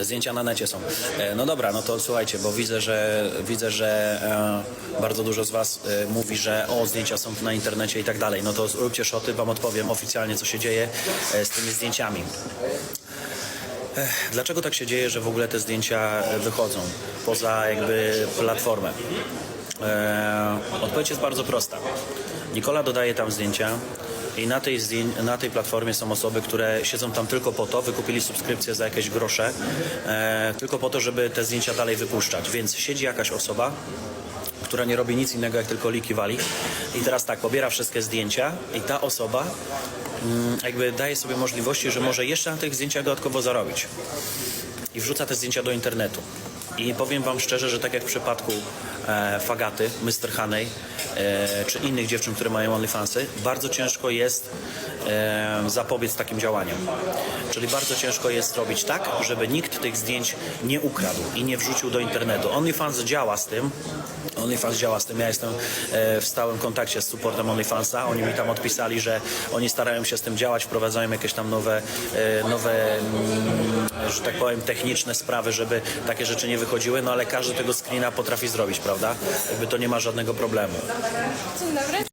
zdjęcia na necie są. E, No dobra, no to słuchajcie, bo widzę, że widzę, że e, bardzo dużo z was e, mówi, że o, zdjęcia są na internecie i tak dalej. No to róbcie szoty, wam odpowiem oficjalnie, co się dzieje z tymi zdjęciami. Dlaczego tak się dzieje, że w ogóle te zdjęcia wychodzą poza jakby platformę? Odpowiedź jest bardzo prosta. Nikola dodaje tam zdjęcia i na tej, na tej platformie są osoby, które siedzą tam tylko po to, wykupili subskrypcję za jakieś grosze, e, tylko po to, żeby te zdjęcia dalej wypuszczać. Więc siedzi jakaś osoba, która nie robi nic innego jak tylko liki wali. I teraz tak, pobiera wszystkie zdjęcia i ta osoba mm, jakby daje sobie możliwości, że może jeszcze na tych zdjęciach dodatkowo zarobić. I wrzuca te zdjęcia do internetu. I powiem Wam szczerze, że tak jak w przypadku e, Fagaty, Mr. Honey, e, czy innych dziewczyn, które mają OnlyFansy, bardzo ciężko jest e, zapobiec takim działaniom. Czyli bardzo ciężko jest zrobić tak, żeby nikt tych zdjęć nie ukradł i nie wrzucił do internetu. OnlyFans działa z tym, OnlyFans działa z tym. Ja jestem e, w stałym kontakcie z supportem OnlyFansa. Oni mi tam odpisali, że oni starają się z tym działać, wprowadzają jakieś tam nowe, e, nowe mm, że tak powiem, techniczne sprawy, żeby takie rzeczy nie wychodziły, no ale każdy tego screena potrafi zrobić, prawda? Jakby to nie ma żadnego problemu. Dzień dobry.